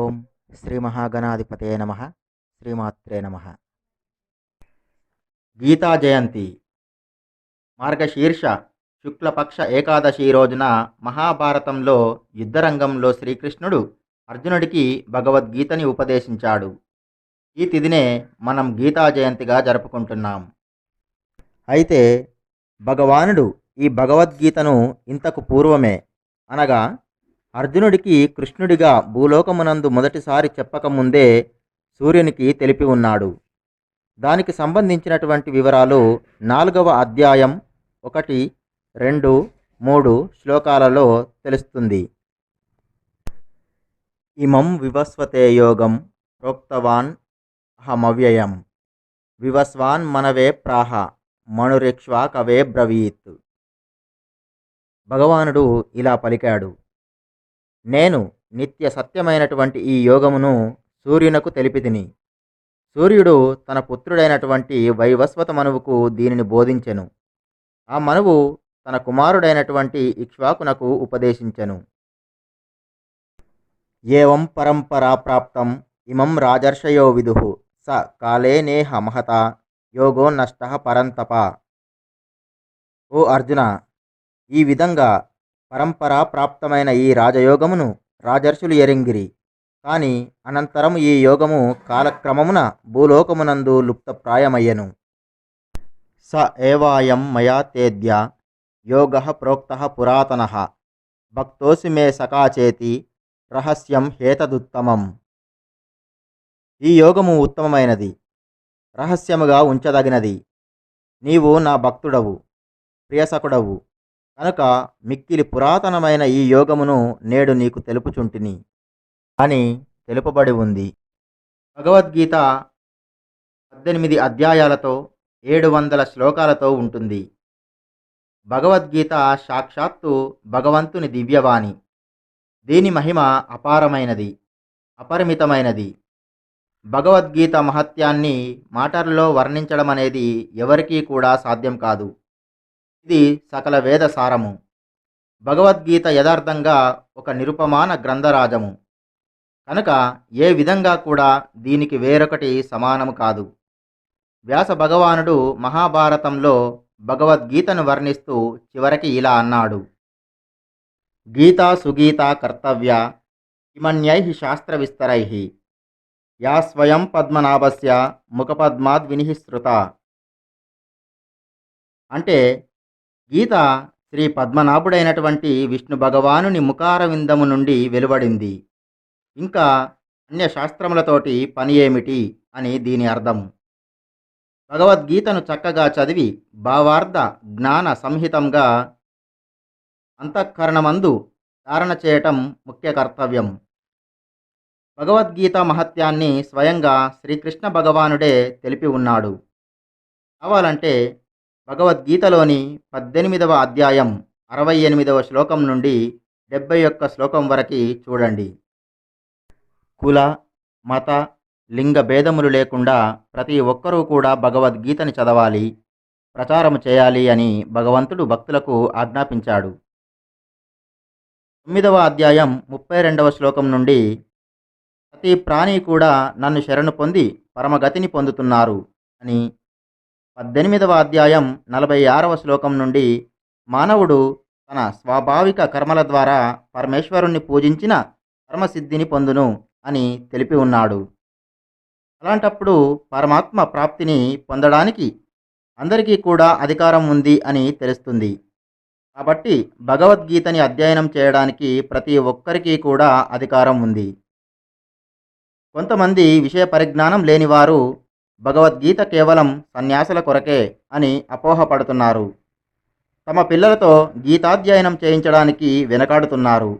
ఓం శ్రీ మహాగణాధిపతే నమ శ్రీమాత్రే నమ. గీతా జయంతి. మార్గశీర్ష శుక్లపక్ష ఏకాదశి రోజున మహాభారతంలో యుద్ధరంగంలో శ్రీకృష్ణుడు అర్జునుడికి భగవద్గీతని ఉపదేశించాడు. ఈ తిదినే మనం గీతా జయంతిగా జరుపుకుంటున్నాం. అయితే భగవానుడు ఈ భగవద్గీతను ఇంతకు పూర్వమే అనగా అర్జునుడికి కృష్ణుడిగా భూలోకమునందు మొదటిసారి చెప్పకముందే సూర్యునికి తెలిపి ఉన్నాడు. దానికి సంబంధించినటువంటి వివరాలు నాలుగవ అధ్యాయం ఒకటి రెండు మూడు శ్లోకాలలో తెలుస్తుంది. ఇమం వివస్వతే యోగం ప్రోక్తవాన్ అహమవ్యయం. వివస్వాన్ మనవే ప్రాహ మణురిక్ష్వా కవే బ్రవీత్. భగవానుడు ఇలా పలికాడు. నేను నిత్య సత్యమైనటువంటి ఈ యోగమును సూర్యునకు తెలిపితిని. సూర్యుడు తన పుత్రుడైనటువంటి వైవస్వత మనువుకు దీనిని బోధించెను. ఆ మనువు తన కుమారుడైనటువంటి ఇక్ష్వాకునకు ఉపదేశించెను. ఏవం పరంపరా ప్రాప్తం ఇమం రాజర్షయో విదు స కాలే నేహ మహత యోగో నష్ట పరంతప. ఓ అర్జున ఈ విధంగా పరంపరా ప్రాప్తమైన ఈ రాజయోగమును రాజర్షులు ఎరింగిరి. కాని అనంతరం ఈ యోగము కాలక్రమమున భూలోకమునందు లుప్తప్రాయమయ్యను. స ఏవాయం మయా తేద్య యోగ ప్రోక్త పురాతన భక్తోసి మే సకాచేతి రహస్యం హేతదుత్తమం. ఈ యోగము ఉత్తమమైనది రహస్యముగా ఉంచదగినది. నీవు నా భక్తుడవు ప్రియసకుడవు. కనుక మిక్కిలి పురాతనమైన ఈ యోగమును నేడు నీకు తెలుపుచుంటిని అని తెలుపబడి ఉంది. భగవద్గీత పద్దెనిమిది అధ్యాయాలతో ఏడు వందల శ్లోకాలతో ఉంటుంది. భగవద్గీత సాక్షాత్తు భగవంతుని దివ్యవాణి. దీని మహిమ అపారమైనది అపరిమితమైనది. భగవద్గీత మహత్యాన్ని మాటల్లో వర్ణించడం అనేది ఎవరికీ కూడా సాధ్యం కాదు. ఇది సకల వేద సారము. భగవద్గీత యథార్థంగా ఒక నిరుపమాన గ్రంథరాజము. కనుక ఏ విధంగా కూడా దీనికి వేరొకటి సమానము కాదు. వ్యాస భగవానుడు మహాభారతంలో భగవద్గీతను వర్ణిస్తూ చివరికి ఇలా అన్నాడు. గీతా సుగీత కర్తవ్య ఇమన్యై శాస్త్ర విస్తరై యా స్వయం పద్మనాభస్య ముఖపద్మాద్ వినిహిశ్రుత అంటే గీత శ్రీ పద్మనాభుడైనటువంటి విష్ణు భగవానుని ముఖారవిందము నుండి వెలువడింది. ఇంకా అన్య శాస్త్రములతోటి పని ఏమిటి అని దీని అర్థం. భగవద్గీతను చక్కగా చదివి భావార్థ జ్ఞాన సంహితంగా అంతఃకరణమందు ధారణ చేయటం ముఖ్య కర్తవ్యం. భగవద్గీత మహత్యాన్ని స్వయంగా శ్రీకృష్ణ భగవానుడే తెలిపి ఉన్నాడు. కావాలంటే భగవద్గీతలోని పద్దెనిమిదవ అధ్యాయం అరవై ఎనిమిదవ శ్లోకం నుండి డెబ్బై ఒక్క శ్లోకం వరకు చూడండి. కుల మత లింగ భేదములు లేకుండా ప్రతి ఒక్కరూ కూడా భగవద్గీతని చదవాలి ప్రచారం చేయాలి అని భగవంతుడు భక్తులకు ఆజ్ఞాపించాడు. తొమ్మిదవ అధ్యాయం ముప్పై రెండవ శ్లోకం నుండి ప్రతి ప్రాణి కూడా నన్ను శరణు పొంది పరమగతిని పొందుతున్నారు అని పద్దెనిమిదవ అధ్యాయం నలభై ఆరవ శ్లోకం నుండి మానవుడు తన స్వాభావిక కర్మల ద్వారా పరమేశ్వరుణ్ణి పూజించిన కర్మసిద్ధిని పొందును అని తెలిపి ఉన్నాడు. అలాంటప్పుడు పరమాత్మ ప్రాప్తిని పొందడానికి అందరికీ కూడా అధికారం ఉంది అని తెలుస్తుంది. కాబట్టి భగవద్గీతని అధ్యయనం చేయడానికి ప్రతి ఒక్కరికి కూడా అధికారం ఉంది. కొంతమంది విషయ పరిజ్ఞానం లేనివారు భగవద్గీత కేవలం సన్యాసుల కొరకే అని అపోహపడుతున్నారు. తమ పిల్లలతో గీతాధ్యయనం చేయించడానికి వెనకాడుతున్నారు.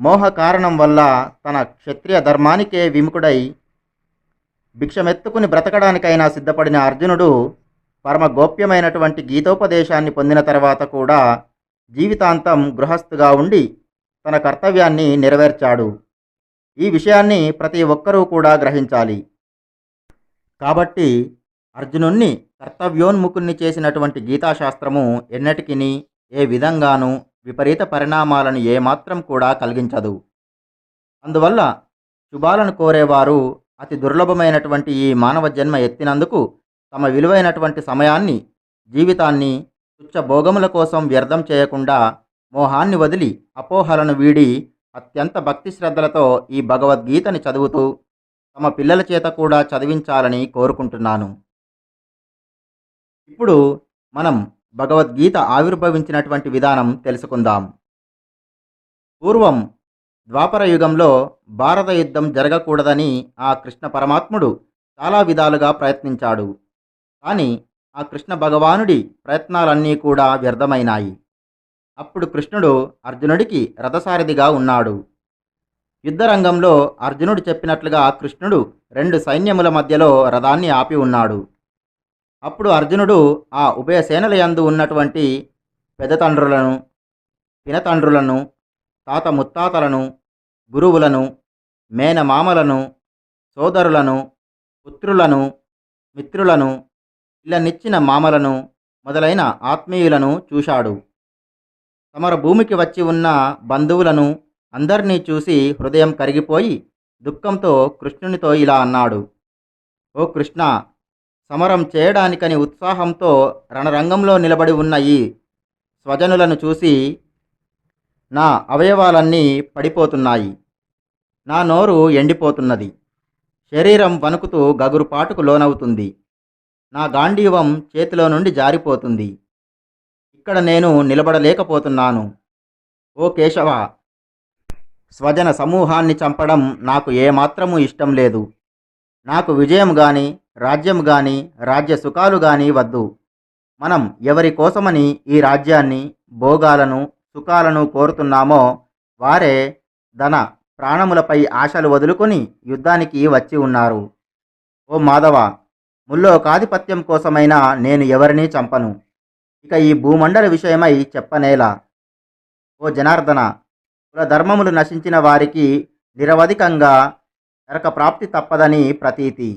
మోహ కారణం వల్ల తన క్షత్రియ ధర్మానికే విముఖుడై భిక్షమెత్తుకుని బ్రతకడానికైనా సిద్ధపడిన అర్జునుడు పరమ గోప్యమైనటువంటి గీతోపదేశాన్ని పొందిన తర్వాత కూడా జీవితాంతం గృహస్థుగా ఉండి తన కర్తవ్యాన్ని నెరవేర్చాడు. ఈ విషయాన్ని ప్రతి ఒక్కరూ కూడా గ్రహించాలి. కాబట్టి అర్జునుణ్ణి కర్తవ్యోన్ముఖుణ్ణి చేసినటువంటి గీతాశాస్త్రము ఎన్నటికిని ఏ విధంగానూ విపరీత పరిణామాలను ఏమాత్రం కూడా కలిగించదు. అందువల్ల శుభాలను కోరేవారు అతి దుర్లభమైనటువంటి ఈ మానవ జన్మ ఎత్తినందుకు తమ విలువైనటువంటి సమయాన్ని జీవితాన్ని తుచ్చ భోగముల కోసం వ్యర్థం చేయకుండా మోహాన్ని వదిలి అపోహలను వీడి అత్యంత భక్తి శ్రద్ధలతో ఈ భగవద్గీతని చదువుతూ తమ పిల్లల చేత కూడా చదివించాలని కోరుకుంటున్నాను. ఇప్పుడు మనం భగవద్గీత ఆవిర్భవించినటువంటి విధానం తెలుసుకుందాం. పూర్వం ద్వాపర యుగంలో భారత యుద్ధం జరగకూడదని ఆ కృష్ణ పరమాత్ముడు చాలా విధాలుగా ప్రయత్నించాడు. కానీ ఆ కృష్ణ భగవానుడి ప్రయత్నాలన్నీ కూడా వ్యర్థమైనాయి. అప్పుడు కృష్ణుడు అర్జునుడికి రథసారథిగా ఉన్నాడు. యుద్ధరంగంలో అర్జునుడు చెప్పినట్లుగా కృష్ణుడు రెండు సైన్యముల మధ్యలో రథాన్ని ఆపి ఉన్నాడు. అప్పుడు అర్జునుడు ఆ ఉభయ సేనల యందు ఉన్నటువంటి పెదతండ్రులను పినతండ్రులను తాత ముత్తాతలను గురువులను మేనమామలను సోదరులను పుత్రులను మిత్రులను ఇళ్ళనిచ్చిన మామలను మొదలైన ఆత్మీయులను చూశాడు. తమర భూమికి వచ్చి ఉన్న బంధువులను అందరినీ చూసి హృదయం కరిగిపోయి దుఃఖంతో కృష్ణునితో ఇలా అన్నాడు. ఓ కృష్ణ సమరం చేయడానికని ఉత్సాహంతో రణరంగంలో నిలబడి ఉన్న ఈ స్వజనులను చూసి నా అవయవాలన్నీ పడిపోతున్నాయి. నా నోరు ఎండిపోతున్నది. శరీరం వణుకుతూ గగురుపాటుకు లోనవుతుంది. నా గాంధీవం చేతిలో నుండి జారిపోతుంది. ఇక్కడ నేను నిలబడలేకపోతున్నాను. ఓ కేశవ స్వజన సమూహాన్ని చంపడం నాకు ఏమాత్రము ఇష్టం లేదు. నాకు విజయం గాని రాజ్యం గాని రాజ్య సుఖాలు గాని వద్దు. మనం ఎవరి కోసమని ఈ రాజ్యాన్ని భోగాలను సుఖాలను కోరుతున్నామో వారే ధన ప్రాణములపై ఆశలు వదులుకొని యుద్ధానికి వచ్చి ఉన్నారు. ఓ మాధవ ముల్లోకాధిపత్యం కోసమైనా నేను ఎవరినీ చంపను? ఇక ఈ భూమండల విషయమై చెప్పనేలా. ఓ జనార్దన కులధర్మములు నశించిన వారికి నిరవధికంగా నరక ప్రాప్తి తప్పదని ప్రతీతి.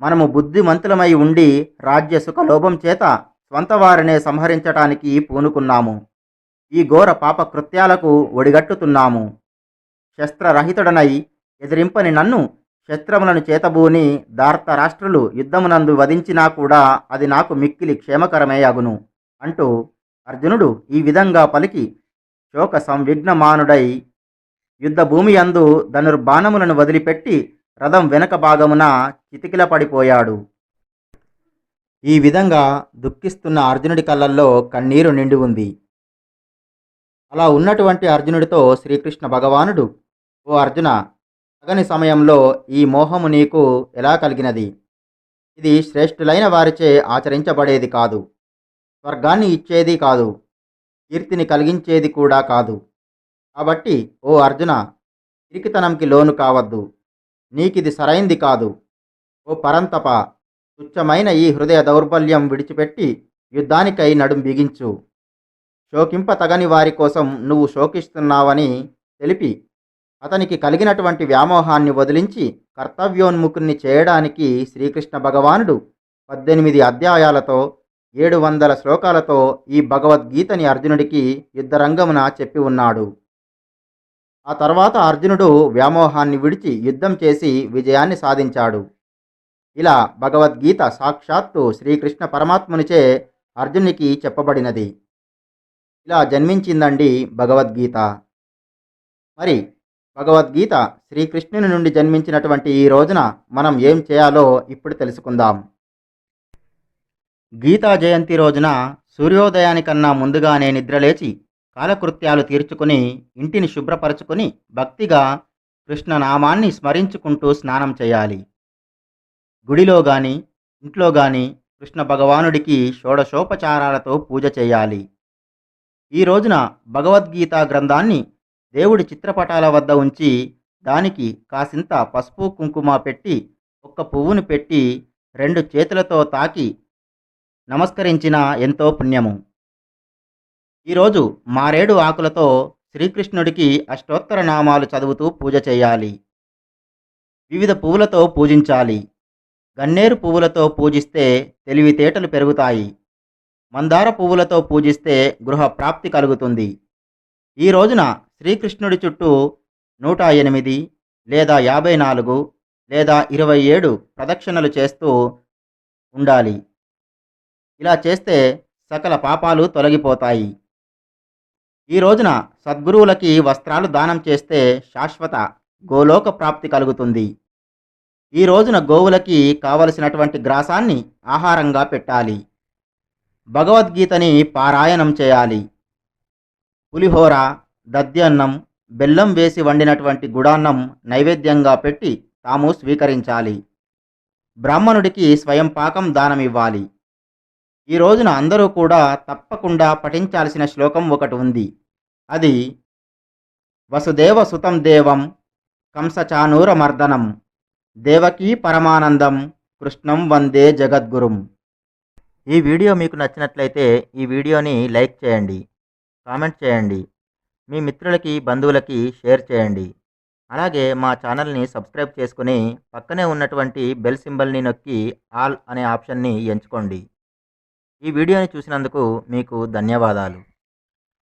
మనము బుద్ధిమంతులమై ఉండి రాజ్య సుఖలోభం చేత స్వంత వారినే సంహరించటానికి పూనుకున్నాము. ఈ ఘోర పాప కృత్యాలకు ఒడిగట్టుతున్నాము. శస్త్రరహితుడనై ఎదిరింపని నన్ను శస్త్రములను చేతబూని దార్త రాష్ట్రులు యుద్ధమునందు వధించినా కూడా అది నాకు మిక్కిలి క్షేమకరమే అగును అంటూ అర్జునుడు ఈ విధంగా పలికి శోక సంవిఘ్నమానుడై యుద్ధభూమి అందు ధనుర్బాణములను వదిలిపెట్టి రథం వెనక భాగమున చితికిల పడిపోయాడు ఈ విధంగా దుఃఖిస్తున్న అర్జునుడి కళ్ళల్లో కన్నీరు నిండి ఉంది. అలా ఉన్నటువంటి అర్జునుడితో శ్రీకృష్ణ భగవానుడు ఓ అర్జున తగని సమయంలో ఈ మోహము నీకు ఎలా కలిగినది? ఇది శ్రేష్ఠులైన వారిచే ఆచరించబడేది కాదు. స్వర్గాన్ని ఇచ్చేది కాదు. కీర్తిని కలిగించేది కూడా కాదు. కాబట్టి ఓ అర్జున పిరికితనంకి లోను కావద్దు. నీకిది సరైంది కాదు. ఓ పరంతప తుచ్చమైన ఈ హృదయ దౌర్బల్యం విడిచిపెట్టి యుద్ధానికై నడుం బిగించు. శోకింప తగని వారి కోసం నువ్వు శోకిస్తున్నావని తెలిపి అతనికి కలిగినటువంటి వ్యామోహాన్ని వదిలించి కర్తవ్యోన్ముఖుణ్ణి చేయడానికి శ్రీకృష్ణ భగవానుడు పద్దెనిమిది అధ్యాయాలతో ఏడు వందల శ్లోకాలతో ఈ భగవద్గీతని అర్జునుడికి యుద్ధరంగమున చెప్పి ఉన్నాడు. ఆ తర్వాత అర్జునుడు వ్యామోహాన్ని విడిచి యుద్ధం చేసి విజయాన్ని సాధించాడు. ఇలా భగవద్గీత సాక్షాత్తు శ్రీకృష్ణ పరమాత్మునిచే అర్జునికి చెప్పబడినది. ఇలా జన్మించిందండి భగవద్గీత. మరి భగవద్గీత శ్రీకృష్ణుని నుండి జన్మించినటువంటి ఈ రోజున మనం ఏం చేయాలో ఇప్పుడు తెలుసుకుందాం. గీతా జయంతి రోజున సూర్యోదయానికన్నా ముందుగానే నిద్రలేచి కాలకృత్యాలు తీర్చుకుని ఇంటిని శుభ్రపరచుకుని భక్తిగా కృష్ణనామాన్ని స్మరించుకుంటూ స్నానం చేయాలి. గుడిలో గాని ఇంట్లో గాని కృష్ణ భగవానుడికి షోడశోపచారాలతో పూజ చేయాలి. ఈ రోజున భగవద్గీత గ్రంథాన్ని దేవుడి చిత్రపటాల వద్ద ఉంచి దానికి కాసింత పసుపు కుంకుమ పెట్టి ఒక్క పువ్వును పెట్టి రెండు చేతులతో తాకి నమస్కరించిన ఎంతో పుణ్యము. ఈరోజు మారేడు ఆకులతో శ్రీకృష్ణుడికి అష్టోత్తర నామాలు చదువుతూ పూజ చేయాలి. వివిధ పువ్వులతో పూజించాలి. గన్నేరు పువ్వులతో పూజిస్తే తెలివితేటలు పెరుగుతాయి. మందార పువ్వులతో పూజిస్తే గృహ ప్రాప్తి కలుగుతుంది. ఈ రోజున శ్రీకృష్ణుడి చుట్టూ నూట ఎనిమిది లేదా యాభై నాలుగు లేదా ఇరవై ఏడు ప్రదక్షిణలు చేస్తూ ఉండాలి. ఇలా చేస్తే సకల పాపాలు తొలగిపోతాయి. ఈ రోజున సద్గురువులకి వస్త్రాలు దానం చేస్తే శాశ్వత గోలోక ప్రాప్తి కలుగుతుంది. ఈ రోజున గోవులకి కావలసినటువంటి గ్రాసాన్ని ఆహారంగా పెట్టాలి. భగవద్గీతని పారాయణం చేయాలి. పులిహోర దద్యన్నం బెల్లం వేసి వండినటువంటి గుడాన్నం నైవేద్యంగా పెట్టి తాము స్వీకరించాలి. బ్రాహ్మణుడికి స్వయం పాకం దానమివ్వాలి. ఈ రోజున అందరూ కూడా తప్పకుండా పఠించాల్సిన శ్లోకం ఒకటి ఉంది. అది వసుదేవ సుతం దేవం కంసచానూరమర్దనం దేవకీ పరమానందం కృష్ణం వందే జగద్గురుం. ఈ వీడియో మీకు నచ్చినట్లయితే ఈ వీడియోని లైక్ చేయండి కామెంట్ చేయండి మీ మిత్రులకి బంధువులకి షేర్ చేయండి. అలాగే మా ఛానల్ని సబ్స్క్రైబ్ చేసుకుని పక్కనే ఉన్నటువంటి బెల్ సింబల్ని నొక్కి ఆల్ అనే ఆప్షన్ని ఎంచుకోండి. ఈ వీడియోని చూసినందుకు మీకు ధన్యవాదాలు.